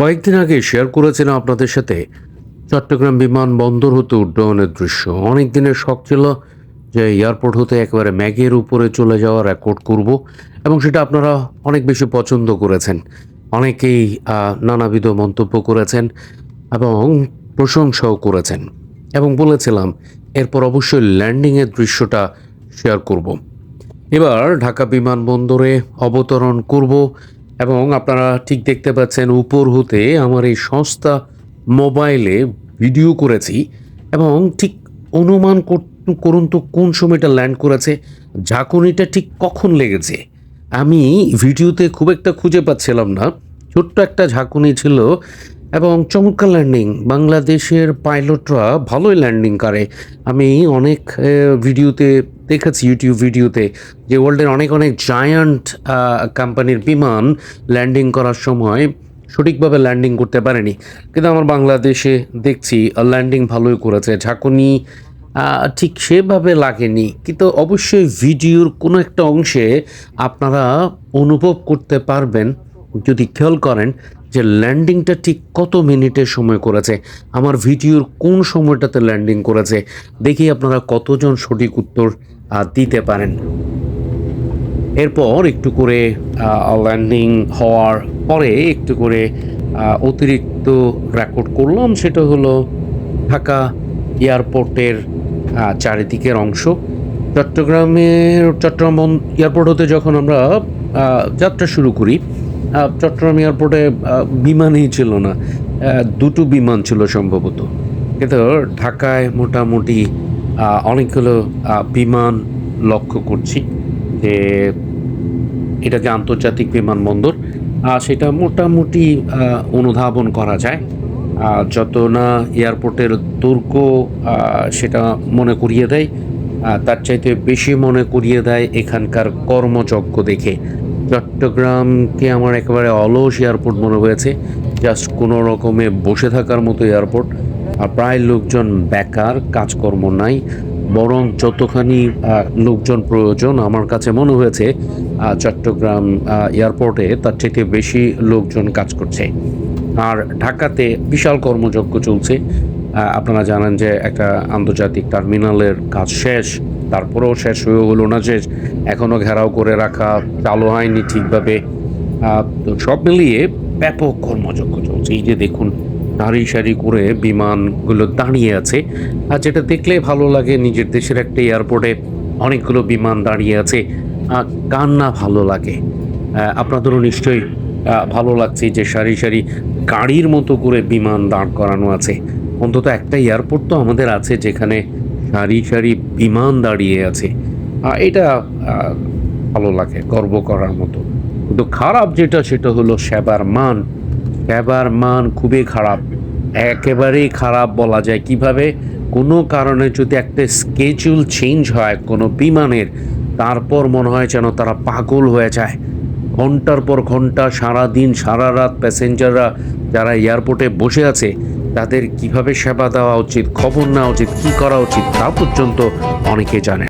কয়েকদিন আগে শেয়ার করেছিলাম আপনাদের সাথে। চট্টগ্রাম বিমানবন্দর হতে উড্ডয়নের দৃশ্য। অনেক দিনের শখ ছিল যে এয়ারপোর্ট হতে একেবারে ম্যাগের উপরে চলে যাওয়া রেকর্ড করব এবং সেটা আপনারা অনেক বেশি পছন্দ করেছেন। অনেকেই নানাবিধ মন্তব্য করেছেন এবং প্রশংসাও করেছেন। এবং বলেছিলাম, এরপর অবশ্যই ল্যান্ডিংয়ের দৃশ্যটা শেয়ার করব। এবার ঢাকা বিমানবন্দরে অবতরণ করব। এবং আপনারা ঠিক দেখতে পাচ্ছেন উপর হতে আমার এই সংস্থা মোবাইলে ভিডিও করেছি এবং ঠিক অনুমান কর- করুন তো কোন সময়টা ল্যান্ড করেছে, ঝাঁকুনিটা ঠিক কখন লেগেছে। আমি ভিডিওতে খুব একটা খুঁজে পাচ্ছিলাম না। ছোট্ট একটা ঝাঁকুনি ছিল এবং চমৎকার ল্যান্ডিং বাংলাদেশের পাইলটরা ভালোই ল্যান্ডিং করে। আমি অনেক ভিডিওতে দেখেছি ইউটিউব ভিডিওতে, যে ওয়ার্ল্ডের অনেক অনেক জায়ান্ট কোম্পানির বিমান ল্যান্ডিং করার সময় সঠিকভাবে ল্যান্ডিং করতে পারেনি। কিন্তু আমার বাংলাদেশে দেখছি ল্যান্ডিং ভালোই করেছে। ঝাঁকুনি ঠিক সেভাবে লাগেনি। কিন্তু অবশ্যই ভিডিওর কোনো একটা অংশে আপনারা অনুভব করতে পারবেন, যদি খেয়াল করেন যে ল্যান্ডিংটা ঠিক কত মিনিটের সময় করেছে, আমার ভিডিওর কোন সময়টাতে ল্যান্ডিং করেছে, দেখি আপনারা কতজন সঠিক উত্তর দিতে পারেন। এরপর একটু করে ল্যান্ডিং হওয়ার পরে একটু করে অতিরিক্ত রেকর্ড করলাম, সেটা হলো ঢাকা এয়ারপোর্টের চারিদিকের অংশ। চট্টগ্রামের, চট্টগ্রাম এয়ারপোর্ট হতে যখন আমরা যাত্রা শুরু করি চট্টগ্রাম এয়ারপোর্টে বিমানই ছিল না। দুটো বিমান ছিল সম্ভবত। কিন্তু ঢাকায় মোটামুটি অনেকগুলো বিমান লক্ষ্য করছি যে এটাকে আন্তর্জাতিক বিমানবন্দর। সেটা মোটামুটি অনুধাবন করা যায়। যত না এয়ারপোর্টের দুর্গ সেটা মনে করিয়ে দেয় তার চাইতে বেশি মনে করিয়ে দেয় এখানকার কর্মযজ্ঞ দেখে। চট্টগ্রামকে আমার একেবারে অলস এয়ারপোর্ট মনে হয়েছে। জাস্ট কোনো রকমে বসে থাকার মতো এয়ারপোর্ট। আর প্রায় লোকজন বেকার, কাজকর্ম নাই, বরং যতখানি লোকজন প্রয়োজন, আমার কাছে মনে হয়েছে চট্টগ্রাম এয়ারপোর্টে তার থেকে বেশি লোকজন কাজ করছে। আর ঢাকাতে বিশাল কর্মযজ্ঞ চলছে। আপনারা জানেন যে একটা আন্তর্জাতিক টার্মিনালের কাজ শেষ। তারপরেও শেষ হয়ে হলো না শেষ এখনও ঘেরাও করে রাখা চালু হয়নি ঠিকভাবে। তো সব মিলিয়ে ব্যাপক কর্মযজ্ঞ চলছে। এই যে দেখুন সারি সারি করে বিমানগুলো দাঁড়িয়ে আছে। আর যেটা দেখলে ভালো লাগে নিজের দেশের একটা এয়ারপোর্টে অনেকগুলো বিমান দাঁড়িয়ে আছে। আহ, কার না ভালো লাগে? আপনাদেরও নিশ্চয়ই ভালো লাগছে যে সারি সারি গাড়ির মতো করে বিমান দাঁড় করানো আছে। অন্তত একটা এয়ারপোর্ট তো আমাদের আছে যেখানে সারি সারি বিমান দাঁড়িয়ে আছে। এটা ভালো লাগে, গর্ব করার মতো। কিন্তু খারাপ যেটা, সেটা হলো সেবার মান। সেবার মান খুবই খারাপ। একেবারেই খারাপ বলা যায়। কীভাবে? কোনো কারণে যদি একটা স্কেচুল চেঞ্জ হয় কোনো বিমানের, তারপর মনে হয় যেন তারা পাগল হয়ে যায়। ঘণ্টার পর ঘণ্টা সারা দিন সারা রাত প্যাসেঞ্জাররা যারা এয়ারপোর্টে বসে আছে তাদের কীভাবে সেবা দেওয়া উচিত, খবর নেওয়া উচিত, কি করা উচিত, তা পর্যন্ত অনেকে জানে।